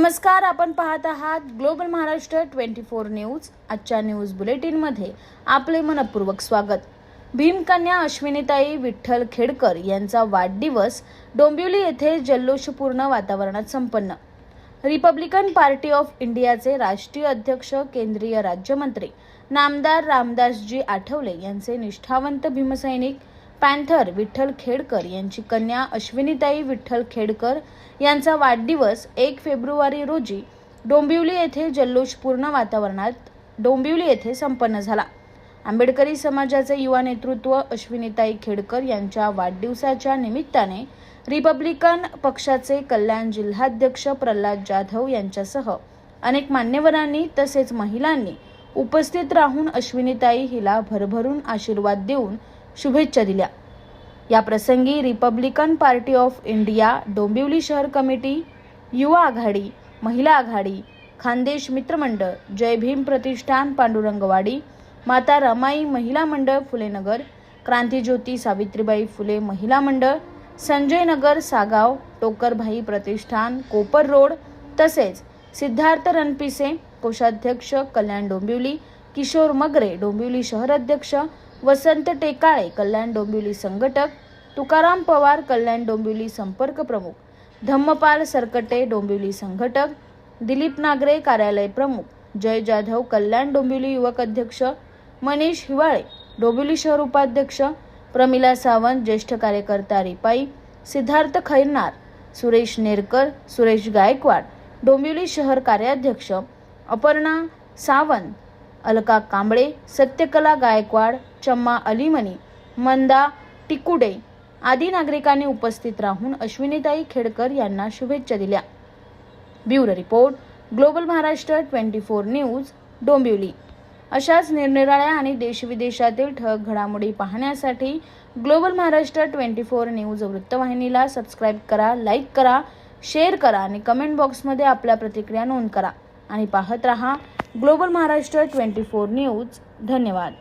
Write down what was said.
नमस्कार आपण पाहत आहात global Maharashtra twenty four news. आजच्या न्यूज बुलेटिनमध्ये आपले मनपूर्वक स्वागत. भीमकन्या अश्विनीताई विठ्ठल खेडकर यांचा वाढदिवस डोंबिवली येथे जल्लोषपूर्ण वातावरणात संपन्न. रिपब्लिकन पार्टी ऑफ इंडियाचे राष्ट्रीय अध्यक्ष केंद्रीय राज्यमंत्री नामदार रामदासजी आठवले यांचे निष्ठावंत भीमसैनिक पॅन्थर विठ्ठल खेडकर यांची कन्या अश्विनीताई विठ्ठल खेडकर यांचा वाढदिवस एक फेब्रुवारी रोजी डोंबिवली येथे जल्लोषपूर्ण वातावरणात डोंबिवली येथे संपन्न झाला. आंबेडकरी समाजाचे युवा नेतृत्व अश्विनीताई खेडकर यांच्या वाढदिवसाच्या निमित्ताने रिपब्लिकन पक्षाचे कल्याण जिल्हाध्यक्ष प्रल्हाद जाधव यांच्यासह अनेक मान्यवरांनी तसेच महिलांनी उपस्थित राहून अश्विनीताई हिला भरभरून आशीर्वाद देऊन शुभेच्छा दिल्या. या प्रसंगी Republican Party of India Dombivli शहर कमिटी युवा आघाडी महिला आघाडी खानदेश मित्रमंडळ जय भीम प्रतिष्ठान पांडुरंगवाडी माता रमाई महिला मंडळ फुलेनगर क्रांतीज्योती सावित्रीबाई फुले महिला मंडळ संजय नगर सागाव टोकरभाई प्रतिष्ठान कोपर रोड तसेच सिद्धार्थ रणपिसे कोषाध्यक्ष कल्याण डोंबिवली किशोर मगरे डोंबिवली शहर अध्यक्ष वसंत टेकाळे कल्याण डोंबिवली संघटक तुकाराम पवार कल्याण डोंबिवली संपर्क प्रमुख धम्मपाल सरकटे डोंबिवली संघटक दिलीप नागरे कार्यालय प्रमुख जय जाधव कल्याण डोंबिवली युवक अध्यक्ष मनीष हिवाळे डोंबिवली शहर उपाध्यक्ष प्रमिला सावंत ज्येष्ठ कार्यकर्ता रिपाई सिद्धार्थ खैरनार सुरेश नेरकर सुरेश गायकवाड डोंबिवली शहर कार्याध्यक्ष अपर्णा सावंत अलका कांबळे सत्यकला गायकवाड चम्मा अलीमनी मंदा टिकुडे आदी नागरिकांनी उपस्थित राहून अश्विनीताई खेडकर यांना शुभेच्छा दिल्या. Bureau report global Maharashtra twenty four news Dombivli. अशाच निरनिराळ्या आणि देशविदेशातील ठळक घडामोडी पाहण्यासाठी global Maharashtra twenty four news वृत्तवाहिनीला सबस्क्राईब करा लाईक करा शेअर करा आणि कमेंट बॉक्समध्ये आपल्या प्रतिक्रिया नोंद करा. आणि पाहत रहा global Maharashtra twenty four news. धन्यवाद.